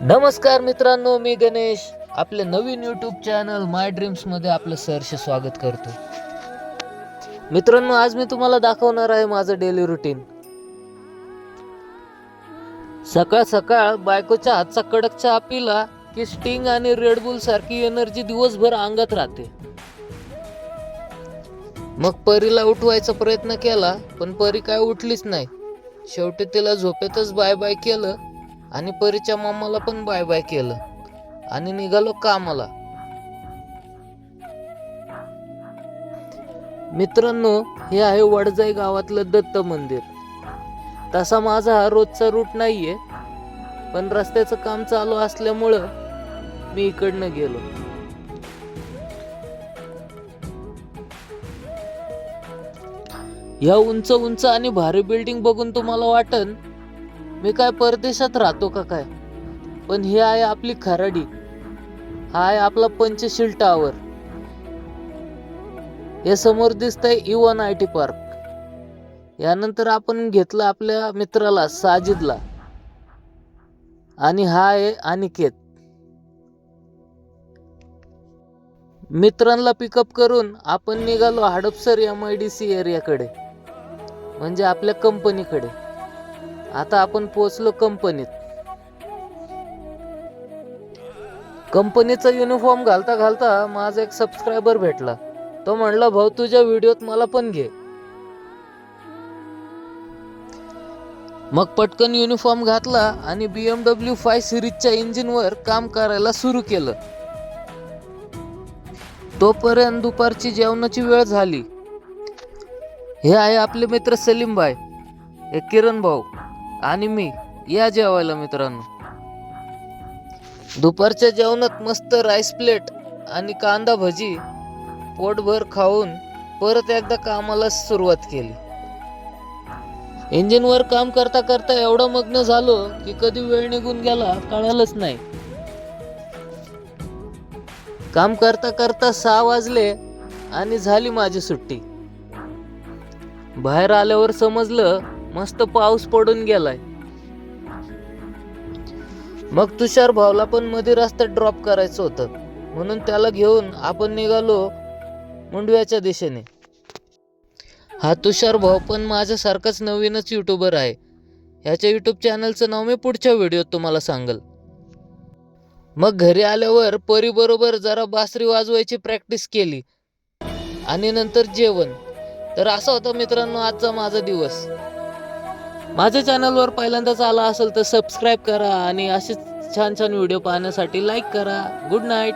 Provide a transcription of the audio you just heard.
नमस्कार मित्रांनो मी गणेश. आपले नवीन यूट्यूब चॅनल माय ड्रीम्समध्ये आपलं सहर्ष स्वागत करतो. मित्रांनो आज मी तुम्हाला दाखवणार आहे माझं डेली रुटीन सकाळ सकाळ बायकोच्या हातचा कडक चहा पिला की स्टिंग आणि रेडबुल सारखी एनर्जी दिवसभर अंगात राहते. मग परीला उठवायचा प्रयत्न केला पण परी काय उठलीच नाही. शेवटी तिला झोपेतच बाय बाय केलं. आणि परीच्या मामाला पण बाय बाय केलं. आणि निघालो कामाला. मित्रांनो हे आहे वडजाई गावातलं दत्त मंदिर. तसा माझा हा रोजचा रूट नाहीये पण रस्त्याचं काम चालू असल्यामुळं मी इकडनं गेलो. या उंच उंच आणि भारी बिल्डिंग बघून तुम्हाला वाटन मी काय परदेशात राहतो का काय? पण ही आहे आपली खराडी. हा आहे आपला पंचशील टावर हे समोर दिसतंय इवन आय टी पार्क यानंतर आपण घेतलं आपल्या मित्राला साजिदला. आणि हा आहे अनिकेत. मित्रांना पिकअप करून आपण निघालो Hadapsar M I D C एरियाकडे म्हणजे आपल्या कंपनीकडे आता आपण पोहोचलो कंपनीत. कंपनीचा युनिफॉर्म घालता घालता माझा एक सबस्क्रायबर भेटला. तो म्हणला भाऊ तुझ्या व्हिडिओत मला पण घे. मग पटकन युनिफॉर्म घातला आणि बी एम डब्ल्यू फाय सिरीजच्या इंजिनवर काम करायला सुरू केलं. तोपर्यंत दुपारची जेवणाची वेळ झाली. हे आहे आपले मित्र सलीम भाई हे किरण भाऊ. आणि मी या जेवायला मित्रांनो. दुपारच्या जेवणात मस्त राईस प्लेट आणि कांदा भजी पोटभर खाऊन परत एकदा कामाला सुरुवात केली. इंजिनवर काम करता करता एवढं मग्न झालो की कधी वेळ निघून गेला कळालंच नाही. काम करता करता सहा वाजले आणि झाली माझी सुट्टी. बाहेर आल्यावर समजलं मस्त पाऊस पडून गेलाय. मग तुषार भावला पण मध्ये रस्त्यात ड्रॉप करायचं होतं. म्हणून त्याला घेऊन आपण निघालो मुंडव्याच्या दिशेने. हा तुषार भाऊ पण माझ्यासारखाच नवीनच युट्यूबर आहे. ह्याच्या युट्यूब चॅनलचं नाव मी पुढच्या व्हिडिओत तुम्हाला सांगल. मग घरी आल्यावर परीबरोबर जरा बासरी वाजवायची प्रॅक्टिस केली. आणि नंतर जेवण. तर असा होता मित्रांनो आजचा माझा दिवस. माझ्या चॅनलवर पहिल्यांदाच आला असेल तर सबस्क्राईब करा आणि असेच छान छान व्हिडिओ पाहण्यासाठी लाईक करा. Good night